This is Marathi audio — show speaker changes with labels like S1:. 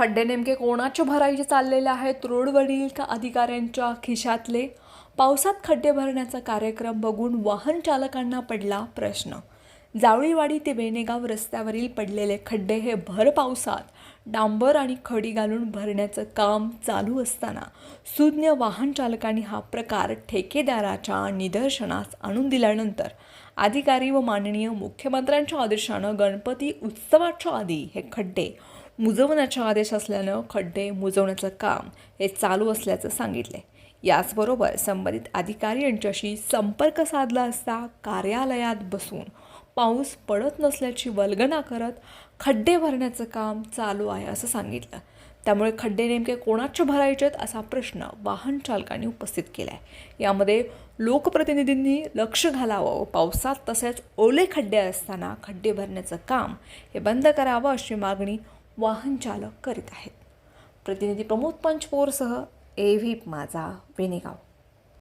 S1: खड्डे नेमके कोणाचे भरायचे चाललेले आहेत? रोडवरील का अधिकाऱ्यांच्या खिशातले? पावसात खड्डे भरण्याचा कार्यक्रम बघून वाहन चालकांना पडला प्रश्न. जावळीवाडी ते बेनेगाव रस्त्यावरील पडलेले खड्डे हे भर पावसात डांबर आणि खडी घालून भरण्याचं काम चालू असताना सुज्ञ वाहन चालकांनी हा प्रकार ठेकेदाराच्या निदर्शनास आणून दिल्यानंतर अधिकारी व माननीय मुख्यमंत्र्यांच्या आदेशानं गणपती उत्सवाच्या आधी हे खड्डे मुजवण्याच्या आदेश असल्यानं खड्डे मुजवण्याचं काम हे चालू असल्याचं सांगितले. याचबरोबर संबंधित अधिकारी यांच्याशी संपर्क साधला असता कार्यालयात बसून पाऊस पडत नसल्याची वल्गना करत खड्डे भरण्याचं काम चालू आहे असं सांगितलं. त्यामुळे खड्डे नेमके कोणाचे भरायचेत असा प्रश्न वाहन चालकांनी उपस्थित केला आहे यामध्ये लोकप्रतिनिधींनी लक्ष घालावं व पावसात तसेच ओले खड्डे असताना खड्डे भरण्याचं काम हे बंद करावं अशी मागणी वाहन चालक करीत आहेत. प्रतिनिधी प्रमोद पंचपोरसह ए व्ही माझा वेणेगाव.